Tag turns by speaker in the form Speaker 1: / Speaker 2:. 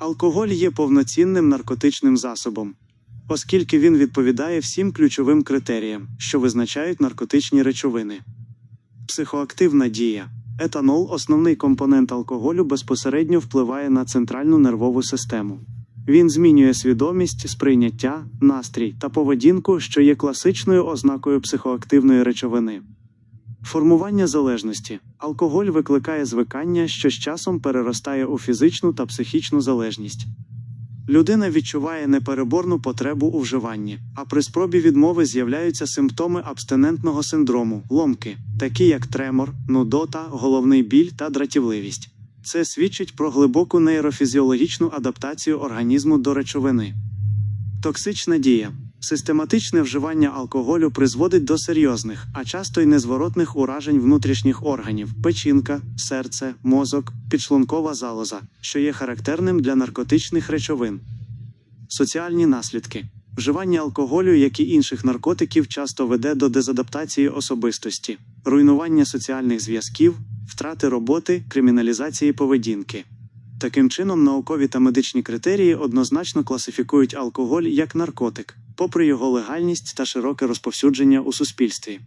Speaker 1: Алкоголь є повноцінним наркотичним засобом, оскільки він відповідає всім ключовим критеріям, що визначають наркотичні речовини. Психоактивна дія. Етанол, основний компонент алкоголю, безпосередньо впливає на центральну нервову систему. Він змінює свідомість, сприйняття, настрій та поведінку, що є класичною ознакою психоактивної речовини. Формування залежності. Алкоголь викликає звикання, що з часом переростає у фізичну та психічну залежність. Людина відчуває непереборну потребу у вживанні, а при спробі відмови з'являються симптоми абстинентного синдрому, ломки, такі як тремор, нудота, головний біль та дратівливість. Це свідчить про глибоку нейрофізіологічну адаптацію організму до речовини. Токсична дія. Систематичне вживання алкоголю призводить до серйозних, а часто й незворотних уражень внутрішніх органів печінка, серце, мозок, підшлункова залоза, що є характерним для наркотичних речовин. Соціальні наслідки. Вживання алкоголю, як і інших наркотиків, часто веде до дезадаптації особистості, руйнування соціальних зв'язків, втрати роботи, криміналізації поведінки. Таким чином, наукові та медичні критерії однозначно класифікують алкоголь як наркотик, попри його легальність та широке розповсюдження у суспільстві.